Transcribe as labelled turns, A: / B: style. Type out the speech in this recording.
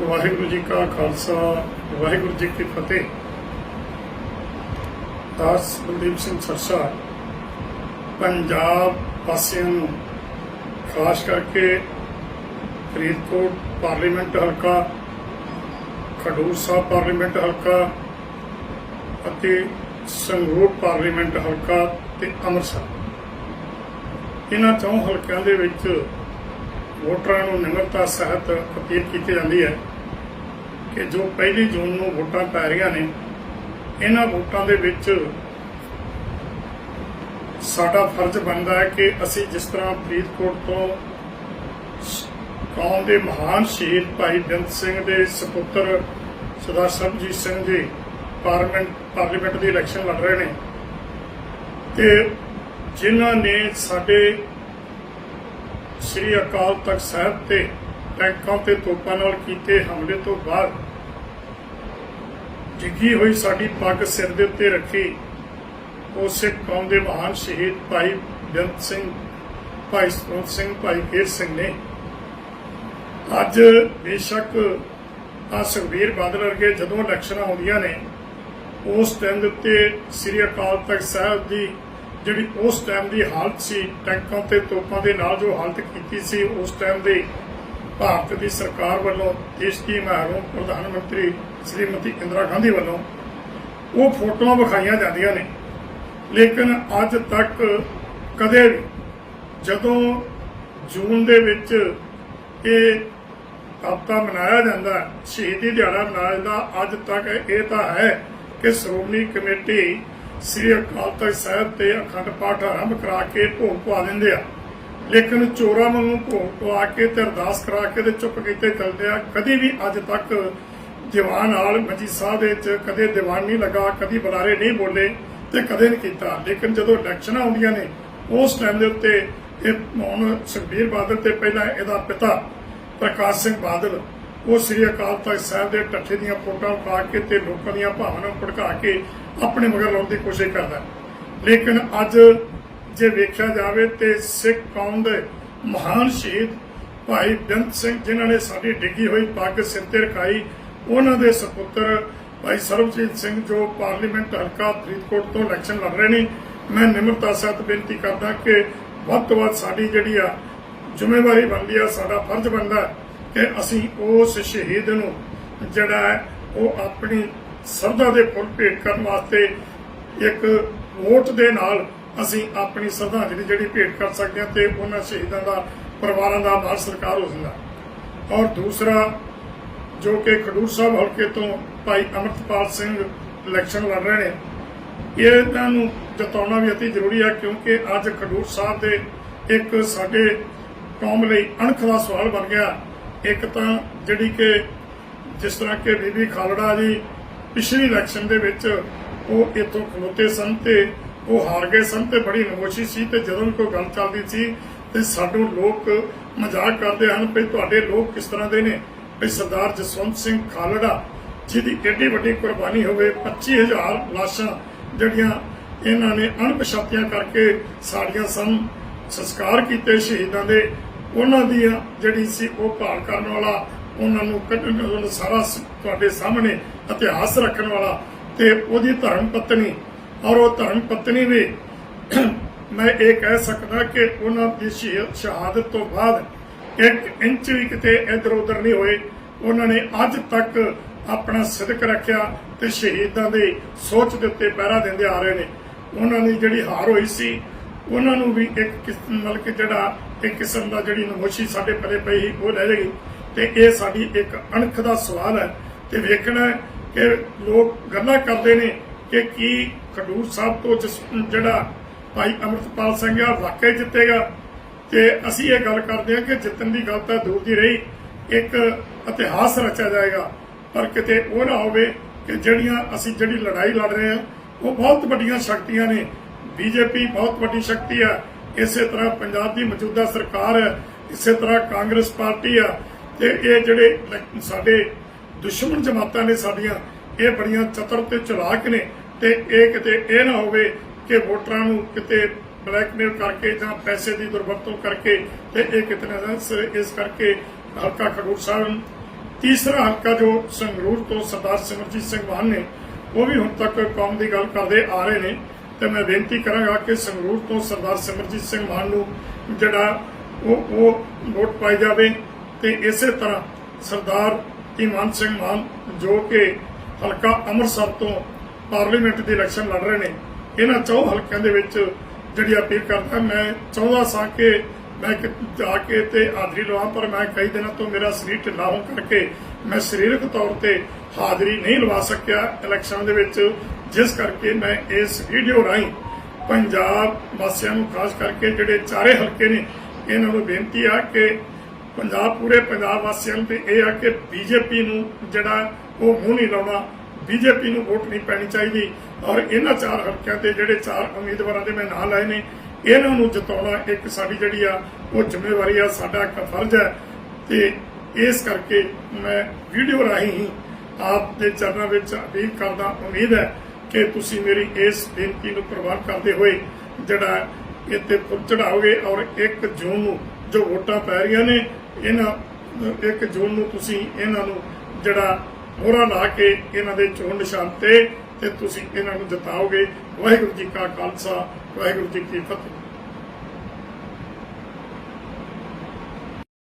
A: ਵਾਹਿਗੁਰੂ ਜੀ ਕਾ ਖਾਲਸਾ, ਵਾਹਿਗੁਰੂ ਜੀ ਕੀ ਫਤਿਹ। ਦਾਸ ਬਲਦੀਪ ਸਿੰਘ ਸਰਸਾ, ਪੰਜਾਬ ਵਾਸੀਆਂ ਨੂੰ ਖਾਸ ਕਰਕੇ ਫਰੀਦਕੋਟ ਪਾਰਲੀਮੈਂਟ ਹਲਕਾ, ਖਡੂਰ ਸਾਹਿਬ ਪਾਰਲੀਮੈਂਟ ਹਲਕਾ ਅਤੇ ਸੰਗਰੂਰ ਪਾਰਲੀਮੈਂਟ ਹਲਕਾ ਤੇ ਅੰਮ੍ਰਿਤਸਰ। ਇਹਨਾਂ ਚੌਂ ਹਲਕਿਆਂ ਦੇ ਵਿੱਚ ਵੋਟਰਾਂ ਨੂੰ ਨਿਮਰਤਾ, ਸਹਿਤ ਅਪੀਲ ਕੀਤੀ ਜਾਂਦੀ ਹੈ। ਕਿ ਜੋ ਪਹਿਲੀ ਜੂਨ ਨੂੰ ਵੋਟਾਂ ਪੈ ਰਹੀਆਂ ਨੇ, ਇਹਨਾਂ ਵੋਟਾਂ ਦੇ ਵਿੱਚ ਸਾਡਾ ਫਰਜ਼ ਬਣਦਾ ਹੈ ਕਿ ਅਸੀਂ ਜਿਸ ਤਰ੍ਹਾਂ ਫਰੀਦਕੋਟ ਤੋਂ ਕੌਮ ਦੇ ਮਹਾਨ ਸ਼ਹੀਦ ਭਾਈ ਬਿੰਦ ਸਿੰਘ ਦੇ ਸੁਪੁੱਤਰ ਸਰਦਾਰ ਸਰਬਜੀਤ ਸਿੰਘ ਜੀ ਪਾਰਲੀਮੈਂਟ ਪਾਰਲੀਮੈਂਟ ਦੀ ਇਲੈਕਸ਼ਨ ਲੜ ਰਹੇ ਨੇ ਤੇ ਜਿਨ੍ਹਾਂ ਨੇ ਸਾਡੇ ਸ੍ਰੀ ਅਕਾਲ ਤਖਤ ਸਾਹਿਬ ਤੇ ਟੈਂਕਾਂ ਤੇ ਤੋਪਾਂ ਨਾਲ ਕੀਤੇ ਹਮਲੇ ਤੋਂ ਬਾਅਦ ਜਿੱਗੀ ਹੋਈ ਸਾਡੀ ਪੱਗ ਸਿਰ ਦੇ ਉੱਤੇ ਰੱਖੀ। ਉਹ ਸਿੱਖ ਕੌਮ ਦੇ ਮਹਾਨ ਸ਼ਹੀਦ ਭਾਈ ਬੇਅੰਤ ਸਿੰਘ, ਭਾਈ ਸਤਵੰਤ ਸਿੰਘ, ਭਾਈ ਕੇਰ ਸਿੰਘ ਨੇ ਅੱਜ ਬੇਸ਼ੱਕ ਆ ਸੁਖਬੀਰ ਬਾਦਲ ਵਰਗੇ ਜਦੋਂ ਇਲੈਕਸ਼ਨਾਂ ਆਉਂਦੀਆਂ ਨੇ, ਉਸ ਟਾਈਮ ਦੇ ਉੱਤੇ ਸ੍ਰੀ ਅਕਾਲ ਤਖਤ ਸਾਹਿਬ ਦੀ ਜਿਹੜੀ ਉਸ ਟਾਈਮ ਦੀ ਹਾਲਤ ਸੀ, ਟੈਂਕਾਂ ਤੇ ਤੋਪਾਂ ਦੇ ਨਾਲ ਜੋ ਹਾਲਤ ਕੀਤੀ ਸੀ, ਉਸ ਟਾਈਮ ਦੇ ਭਾਰਤ ਦੀ ਸਰਕਾਰ ਵੱਲੋਂ ਦੇਸ਼ ਦੀ ਮਹਾਰੋਂ ਪ੍ਰਧਾਨ ਮੰਤਰੀ ਸ਼੍ਰੀਮਤੀ ਇੰਦਰਾ ਗਾਂਧੀ ਵੱਲੋਂ। ਉਹ ਫੋਟੋਆਂ ਵਿਖਾਈਆਂ ਜਾਂਦੀਆਂ ਨੇ। ਲੇਕਿਨ ਅੱਜ ਤੱਕ ਕਦੇ ਵੀ ਜਦੋਂ ਜੂਨ ਦੇ ਵਿੱਚ ਇਹ ਹਫ਼ਤਾ ਮਨਾਇਆ ਜਾਂਦਾ ਹੈ, ਸ਼ਹੀਦੀ ਦਿਹਾੜਾ ਮਨਾਇਆ ਜਾਂਦਾ ਅੱਜ ਤੱਕ ਇਹ ਤਾਂ ਹੈ ਕਿ ਸ਼੍ਰੋਮਣੀ ਕਮੇਟੀ ਸ੍ਰੀ ਅਕਾਲ ਤਖਤ ਸਾਹਿਬ ਤੇ ਅਖੰਡ ਪਾਠ ਆਰੰਭ ਕਰਾ ਕੇ ਭੋਗ ਪਾ ਦਿੰਦੇ ਆ। ਲੇਕਿਨ ਚੋਰਾਂ ਨੂੰ ਭੋਗ ਕੇ ਤੇ ਅਰਦਾਸ ਕਰਾ ਕੇ ਤੇ ਚੁੱਪ ਕੀਤੇ ਚੱਲਦੇ ਆ। ਕਦੀ ਵੀ ਅੱਜ ਤੱਕ ਦੀਵਾਨ ਹਾਲ ਮਜੀ ਸਾਹਿਬ ਵਿੱਚ ਕਦੇ ਦੀਵਾਨ ਨਹੀਂ ਲਗਾ, ਕਦੀ ਬੁਲਾਰੇ ਨਹੀਂ ਬੋਲੇ ਤੇ ਕਦੇ ਨਹੀਂ ਕੀਤਾ। ਲੇਕਿਨ ਜਦੋਂ ਇਲੈਕਸ਼ਨਾਂ ਆਉਂਦੀਆਂ ਨੇ, ਉਸ ਟਾਈਮ ਦੇ ਉੱਤੇ ਇਹ ਹੁਣ ਸੁਖਬੀਰ ਬਾਦਲ ਤੇ ਪਹਿਲਾਂ ਇਹਦਾ ਪਿਤਾ ਪ੍ਰਕਾਸ਼ ਸਿੰਘ ਬਾਦਲ, ਉਹ ਸ੍ਰੀ ਅਕਾਲ ਤਖਤ ਸਾਹਿਬ ਦੇ ਟੱਠੇ ਦੀਆਂ ਫੋਟੋਆਂ ਪਾ ਕੇ ਤੇ ਲੋਕਾਂ ਦੀਆਂ ਭਾਵਨਾਵਾਂ ਭੜਕਾ ਕੇ ਆਪਣੇ ਮਗਰ ਲਾਉਣ ਦੀ ਕੋਸ਼ਿਸ਼ ਕਰਦਾ। ਲੇਕਿਨ ਅੱਜ ਜੇ ਵੇਖਿਆ ਜਾਵੇ ਤੇ ਸਿੱਖ ਕੌਮ ਦੇ ਮਹਾਨ ਸ਼ਹੀਦ ਭਾਈ ਬੇਅੰਤ ਸਿੰਘ ਜਿਨ੍ਹਾਂ ਨੇ ਸਾਡੀ ਡਿੱਗੀ ਹੋਈ ਪੱਗ ਸਿਰ ਤੇ ਰਖਾਈ, ਉਹਨਾਂ ਦੇ ਸੁਪੁੱਤਰ ਭਾਈ ਸਰਬਜੀਤ ਸਿੰਘ ਜੋ ਪਾਰਲੀਮੈਂਟ ਹਲਕਾ ਫਰੀਦਕੋਟ ਤੋਂ ਇਲੈਕਸ਼ਨ ਲੜ ਰਹੇ ਨੇ, ਮੈਂ ਨਿਮਰਤਾ ਸਹਿਤ ਬੇਨਤੀ ਕਰਦਾ ਕਿ ਵੱਧ ਤੋਂ ਵੱਧ ਸਾਡੀ ਜਿਹੜੀ ਆ ਜ਼ਿੰਮੇਵਾਰੀ ਬਣਦੀ ਆ, ਸਾਡਾ ਫਰਜ਼ ਬਣਦਾ ਕਿ ਅਸੀਂ ਉਸ ਸ਼ਹੀਦ ਨੂੰ ਜਿਹੜਾ ਹੈ ਉਹ ਆਪਣੀ ਸਰਦਾ ਦੇ ਫੁੱਲ ਭੇਟ ਕਰਨ ਵਾਸਤੇ ਇੱਕ ਵੋਟ ਦੇ ਨਾਲ ਅਸੀਂ ਆਪਣੀ ਸ਼ਰਧਾਂਜਲੀ ਜਿਹੜੀ ਭੇਟ ਕਰ ਸਕਦੇ ਹਾਂ ਤੇ ਉਹਨਾਂ ਸ਼ਹੀਦਾਂ ਦਾ, ਪਰਿਵਾਰਾਂ ਦਾ ਮਾਨ ਸਤਿਕਾਰ ਹੋ ਜਾਂਦਾ ਔਰ ਦੂਸਰਾ, ਜੋ ਕਿ ਖਡੂਰ ਸਾਹਿਬ ਹਲਕੇ ਤੋਂ ਭਾਈ ਅਮਰਤਪਾਲ ਸਿੰਘ ਇਲੈਕਸ਼ਨ ਲੜ ਰਹੇ ਨੇ ਇਹਨਾਂ ਨੂੰ ਜਤਾਉਣਾ ਵੀ ਅਤੀ ਜ਼ਰੂਰੀ ਹੈ ਕਿਉਂਕਿ ਅੱਜ ਖਡੂਰ ਸਾਹਿਬ ਦੇ ਇੱਕ ਸਾਡੇ ਕੌਮ ਲਈ ਅਣਖ ਦਾ ਸਵਾਲ ਬਣ ਗਿਆ। ਇੱਕ ਤਾਂ ਜਿਹੜੀ ਕਿ ਜਿਸ ਤਰ੍ਹਾਂ ਕਿ ਬੀਬੀ ਖਾਲੜਾ ਜੀ ਪਿਛਲੀ ਇਲੈਕਸ਼ਨ ਦੇ ਵਿੱਚ ਉਹ ਇੱਥੋਂ ਖਲੋਤੇ ਸਨ ਤੇ ਉਹ ਹਾਰ ਗਏ ਸਨ ਤੇ ਬੜੀ ਨਮੋਸ਼ੀ ਸੀ ਤੇ ਜਦੋਂ ਕੋਈ ਗੱਲ ਚੱਲਦੀ ਸੀ ਤੇ ਸਾਨੂੰ ਲੋਕ ਮਜ਼ਾਕ ਕਰਦੇ ਹਨ ਵੀ ਤੁਹਾਡੇ ਲੋਕ ਕਿਸ ਤਰ੍ਹਾਂ ਦੇ ਨੇ? ਵੀ ਸਰਦਾਰ ਜਸਵੰਤ ਸਿੰਘ ਖਾਲੜਾ, ਜਿਹਦੀ ਏਡੀ ਵੱਡੀ ਕੁਰਬਾਨੀ ਹੋਵੇ 25000 ਲਾਸ਼ਾਂ ਜਿਹੜੀਆਂ ਇਹਨਾਂ ਨੇ ਅਣਪਛਾਤੀਆਂ ਕਰਕੇ ਸਾਡੀਆਂ ਸਨ ਸੰਸਕਾਰ ਕੀਤੇ ਸ਼ਹੀਦਾਂ ਦੇ, ਉਹਨਾਂ ਦੀ ਜਿਹੜੀ ਸੀ ਉਹ ਭਾਲ ਕਰਨ ਵਾਲਾ, ਉਹਨਾਂ ਨੂੰ ਕੱਢਣ ਵਾਲਾ ਸਾਰਾ ਤੁਹਾਡੇ ਸਾਹਮਣੇ ਇਤਿਹਾਸ ਰੱਖਣ ਵਾਲਾ ਤੇ ਉਹਦੀ ਧਰਮ ਪਤਨੀ ਔਰ ਉਹ ਧਰਮ ਪਤਨੀ ਵੀ ਮੈਂ ਇਹ ਕਹਿ ਸਕਦਾ ਕਿ ਉਹਨਾਂ ਦੀ ਸ਼ਹਾਦਤ ਤੋਂ ਬਾਅਦ ਇੱਕ ਇੰਚ ਵੀ ਕਿਤੇ ਇੱਧਰ ਉੱਧਰ ਨਹੀਂ ਹੋਏ। ਉਹਨਾਂ ਨੇ ਅੱਜ ਤੱਕ ਆਪਣਾ ਸਿਦਕ ਰੱਖਿਆ ਤੇ ਸ਼ਹੀਦਾਂ ਦੀ ਸੋਚ ਦੇ ਉੱਤੇ ਪਹਿਰਾ ਦਿੰਦੇ ਆ ਰਹੇ ਨੇ। ਉਹਨਾਂ ਦੀ ਜਿਹੜੀ ਹਾਰ ਹੋਈ ਸੀ, ਉਹਨਾਂ ਨੂੰ ਵੀ ਇੱਕ ਕਿਸਮ ਨਾਲ ਕਿ ਜਿਹੜਾ ਇੱਕ ਕਿਸਮ ਦਾ ਜਿਹੜੀ ਨਮੋਸ਼ੀ ਸਾਡੇ ਪਰੇ ਪਈ ਸੀ, ਉਹ ਲੈ ਜਾਏਗੀ ਤੇ ਇਹ ਸਾਡੀ ਇੱਕ ਅਣਖ ਦਾ ਸਵਾਲ ਹੈ ਤੇ ਵੇਖਣਾ ਕਿ ਲੋਕ ਗੱਲਾਂ ਕਰਦੇ ਨੇ ਕਿ ਕੀ ਖਡੂਰ ਸਾਹਿਬ ਤੋਂ ਜਿਸ ਜਿਹੜਾ ਭਾਈ ਅਮਰਤਪਾਲ ਸਿੰਘ ਆ, ਵਾਕਿਆ ਜਿੱਤੇਗਾ। ਤੇ ਅਸੀਂ ਇਹ ਗੱਲ ਕਰਦੇ ਹਾਂ ਕਿ ਜਿੱਤਣ ਦੀ ਗੱਲ ਤਾਂ ਦੂਰ ਦੀ ਰਹੀ, ਇੱਕ ਇਤਿਹਾਸ ਰਚਿਆ ਜਾਏਗਾ। ਪਰ ਕਿਤੇ ਉਹ ਨਾ ਹੋਵੇ ਕਿ ਜਿਹੜੀਆਂ ਅਸੀਂ ਜਿਹੜੀ ਲੜਾਈ ਲੜ ਰਹੇ ਹਾਂ, ਉਹ ਬਹੁਤ ਵੱਡੀਆਂ ਸ਼ਕਤੀਆਂ ਨੇ। ਬੀਜੇਪੀ ਬਹੁਤ ਵੱਡੀ ਸ਼ਕਤੀ ਆ। ਇਸੇ ਤਰ੍ਹਾਂ ਪੰਜਾਬ ਦੀ ਮੌਜੂਦਾ ਸਰਕਾਰ ਹੈ ਇਸੇ ਤਰ੍ਹਾਂ ਕਾਂਗਰਸ ਪਾਰਟੀ ਆ। ਤੇ ਇਹ ਜਿਹੜੇ ਸਾਡੇ ਦੁਸ਼ਮਣ ਜਮਾਤਾਂ ਨੇ ਸਾਡੀਆਂ, ਇਹ ਬੜੀਆਂ ਚਤਰ ਤੇ ਚਲਾਕ ਨੇ। ਤੇ ਇਹ ਕਿਤੇ ਇਹ ਨਾ ਹੋਵੇ ਕਿ ਵੋਟਰਾਂ ਨੂੰ ਕਿਤੇ ਬਲੈਕਮੇਲ ਕਰਕੇ ਜਾਂ ਪੈਸੇ ਦੀ ਦੁਰਵਰਤੋਂ ਕਰਕੇ ਤੇ ਇਹ ਕਿਤਨੇ ਇਸ ਕਰਕੇ ਹਲਕਾ ਖਡੂਰ ਸਾਹਿਬ ਤੀਸਰਾ ਹਲਕਾ ਜੋ ਸੰਗਰੂਰ ਤੋਂ ਸਰਦਾਰ ਸਿਮਰਜੀਤ ਸਿੰਘ ਮਾਨ ਨੇ, ਉਹ ਵੀ ਹੁਣ ਤੱਕ ਕੌਮ ਦੀ ਗੱਲ ਕਰਦੇ ਆ ਰਹੇ ਨੇ। ਤੇ ਮੈਂ ਬੇਨਤੀ ਕਰਾਂਗਾ ਕਿ ਸੰਗਰੂਰ ਤੋਂ ਸਰਦਾਰ ਸਿਮਰਜੀਤ ਸਿੰਘ ਮਾਨ ਨੂੰ ਜਿਹੜਾ ਉਹ ਉਹ ਵੋਟ ਪਾਈ ਜਾਵੇ ਤੇ ਇਸੇ ਤਰ੍ਹਾਂ ਸਰਦਾਰ ਇਮਾਨ ਸਿੰਘ ਮਾਨ ਜੋ ਕਿ ਹਲਕਾ ਅੰਮ੍ਰਿਤਸਰ ਤੋਂ ਪਾਰਲੀਮੈਂਟ ਦੀ ਇਲੈਕਸ਼ਨ ਲੜ ਰਹੇ ਨੇ। ਇਹਨਾਂ ਚੌ ਹਲਕਿਆਂ ਦੇ ਵਿੱਚ ਜਿਹੜੀ ਅਪੀਲ ਕਰਦਾ, ਮੈਂ ਚਾਹੁੰਦਾ ਸਾਂ ਕਿ ਮੈਂ ਜਾ ਕੇ ਤੇ ਹਾਜ਼ਰੀ ਲਵਾਂ, ਪਰ ਮੈਂ ਕਈ ਦਿਨਾਂ ਤੋਂ ਮੇਰਾ ਸਰੀਰ ਢਿੱਲਾ ਹੋਣ ਕਰਕੇ ਮੈਂ ਸਰੀਰਕ ਤੌਰ ਤੇ ਹਾਜ਼ਰੀ ਨਹੀਂ ਲਵਾ ਸਕਿਆ ਇਲੈਕਸ਼ਨ ਦੇ ਵਿੱਚ। ਜਿਸ ਕਰਕੇ ਮੈਂ ਇਸ ਵੀਡੀਓ ਰਾਹੀਂ ਪੰਜਾਬ ਵਾਸੀਆਂ ਨੂੰ ਖਾਸ ਕਰਕੇ ਜਿਹੜੇ ਚਾਰੇ ਹਲਕੇ ਨੇ, ਇਹਨਾਂ ਨੂੰ ਬੇਨਤੀ ਆ ਕਿ ਪੰਜਾਬ, ਪੂਰੇ ਪੰਜਾਬ ਵਾਸੀਆਂ ਨੂੰ ਤੇ ਇਹ ਆ ਕਿ ਬੀਜੇਪੀ ਨੂੰ ਜਿਹੜਾ ਉਹ ਮੂੰਹ ਨਹੀਂ ਲਾਉਣਾ ਬੀਜੇਪੀ ਨੂੰ ਵੋਟ ਨਹੀਂ ਪੈਣੀ ਚਾਹੀਦੀ ਔਰ ਇਹਨਾਂ ਚਾਰ ਹਲਕਿਆਂ ਤੇ ਜਿਹੜੇ ਚਾਰ ਉਮੀਦਵਾਰਾਂ ਦੇ ਮੈਂ ਨਾਂ ਲਾਏ ਨੇ, ਇਹਨਾਂ ਨੂੰ ਜਿਤਾਉਣਾ ਇੱਕ ਸਾਡੀ ਜਿਹੜੀ ਆ, ਉਹ ਜ਼ਿੰਮੇਵਾਰੀ ਆ, ਸਾਡਾ ਇੱਕ ਫਰਜ਼ ਹੈ। ਤੇ ਇਸ ਕਰਕੇ ਮੈਂ ਵੀਡੀਓ ਰਾਹੀਂ ਹੀ ਆਪ ਦੇ ਚਰਨਾਂ ਵਿੱਚ ਅਪੀਲ ਕਰਦਾ, ਉਮੀਦ ਹੈ ਕਿ ਤੁਸੀਂ ਮੇਰੀ ਇਸ ਬੇਨਤੀ ਨੂੰ ਪ੍ਰਵਾਨ ਕਰਦੇ ਹੋਏ ਜਿਹੜਾ ਇੱਥੇ ਫੁੱਲ ਚੜਾਓਗੇ ਔਰ 1 ਜੂਨ ਨੂੰ ਜੋ ਵੋਟਾਂ ਪੈ ਰਹੀਆਂ ਨੇ, ਇਹਨਾਂ 1 ਜੂਨ ਨੂੰ ਤੁਸੀਂ ਇਹਨਾਂ ਨੂੰ ਜਿਹੜਾ ਮੋਹਰਾ ਲਾ ਕੇ ਇਹਨਾਂ ਦੇ ਚੋਣ ਨਿਸ਼ਾਨ ਤੇ ਤੇ ਤੁਸੀਂ ਇਹਨਾਂ ਨੂੰ ਜਿਤਾਓਗੇ। ਵਾਹਿਗੁਰੂ ਜੀ ਕਾ ਖਾਲਸਾ, ਵਾਹਿਗੁਰੂ ਜੀ ਕੀ ਫਤਿਹ।